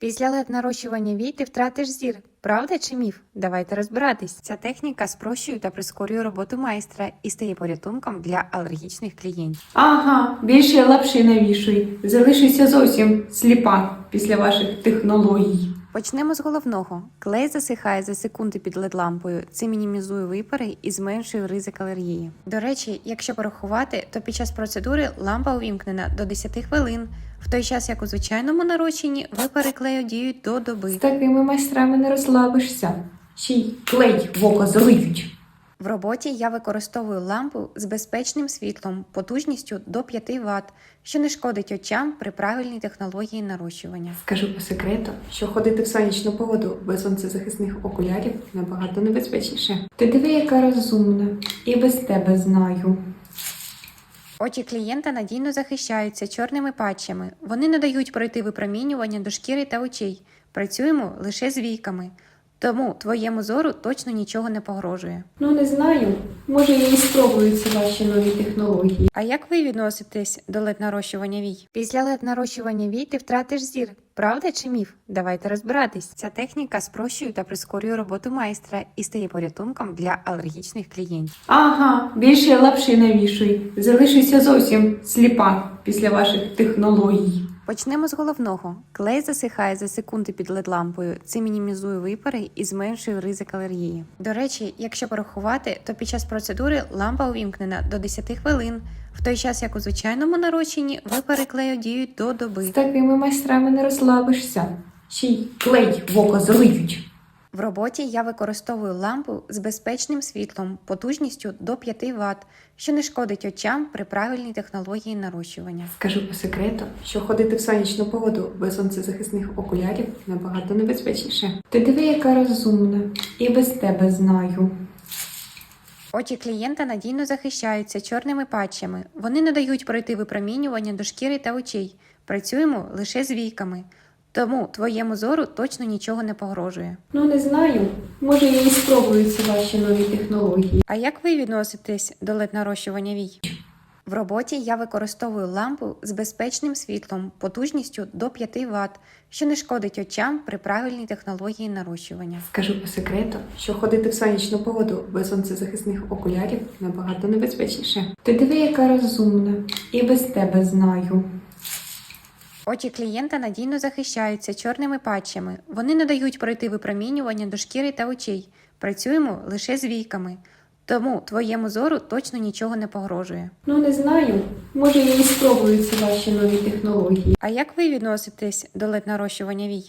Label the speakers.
Speaker 1: Після лед нарощування вій ти втратиш зір. Правда чи міф? Давайте розбиратись. Ця техніка спрощує та прискорює роботу майстра і стає порятунком для алергічних клієнтів.
Speaker 2: Ага, більше лапши навішуй. Залишуйся зовсім сліпа після ваших технологій.
Speaker 1: Почнемо з головного. Клей засихає за секунди під LED-лампою. Це мінімізує випари і зменшує ризик алергії. До речі, якщо порахувати, то під час процедури лампа увімкнена до 10 хвилин, в той час як у звичайному нарощенні випари клею діють до
Speaker 2: З
Speaker 1: доби.
Speaker 2: такими майстрами не розслабишся. Ще клей в око залиють.
Speaker 1: В роботі я використовую лампу з безпечним світлом потужністю до 5 Вт, що не шкодить очам при правильній технології нарощування.
Speaker 2: Скажу по секрету, що ходити в сонячну погоду без сонцезахисних окулярів набагато небезпечніше. Ти диви, яка розумна, і без тебе знаю.
Speaker 1: Очі клієнта надійно захищаються чорними патчами. Вони не дають пройти випромінювання до шкіри та очей. Працюємо лише з війками. Тому твоєму зору точно нічого не погрожує.
Speaker 2: Ну не знаю. Може я і спробую ці ваші нові технології.
Speaker 1: А як ви відноситесь до лед нарощування вій? Після лед нарощування вій ти втратиш зір. Правда чи міф? Давайте розбиратись. Ця техніка спрощує та прискорює роботу майстра і стає порятунком для алергічних клієнтів.
Speaker 2: Ага, більше лапши навішуй. Залишуся зовсім сліпа після ваших технологій.
Speaker 1: Почнемо з головного. Клей засихає за секунди під LED-лампою. Це мінімізує випари і зменшує ризик алергії. До речі, якщо порахувати, то під час процедури лампа увімкнена до 10 хвилин, в той час як у звичайному нарощенні випари клею діють до
Speaker 2: З
Speaker 1: доби.
Speaker 2: такими майстрами не розслабишся. Ще клей в око залиють.
Speaker 1: В роботі я використовую лампу з безпечним світлом потужністю до 5 Вт, що не шкодить очам при правильній технології нарощування.
Speaker 2: Скажу по секрету, що ходити в сонячну погоду без сонцезахисних окулярів набагато небезпечніше. Ти диви, яка розумна, і без тебе знаю.
Speaker 1: Очі клієнта надійно захищаються чорними патчами. Вони не дають пройти випромінювання до шкіри та очей. Працюємо лише з війками. Тому твоєму зору точно нічого не погрожує.
Speaker 2: Ну не знаю. Може я і спробую ці ваші нові технології.
Speaker 1: А як ви відноситесь до лед нарощування вій? В роботі я використовую лампу з безпечним світлом потужністю до 5 Вт, що не шкодить очам при правильній технології нарощування.
Speaker 2: Скажу по секрету, що ходити в сонячну погоду без сонцезахисних окулярів набагато небезпечніше. Ти диви, яка розумна, і без тебе знаю.
Speaker 1: Очі клієнта надійно захищаються чорними патчами. Вони не дають пройти випромінювання до шкіри та очей. Працюємо лише з війками. Тому твоєму зору точно нічого не погрожує.
Speaker 2: Ну не знаю. Може я і спробую ці ваші нові технології.
Speaker 1: А як ви відноситесь до лед нарощування вій?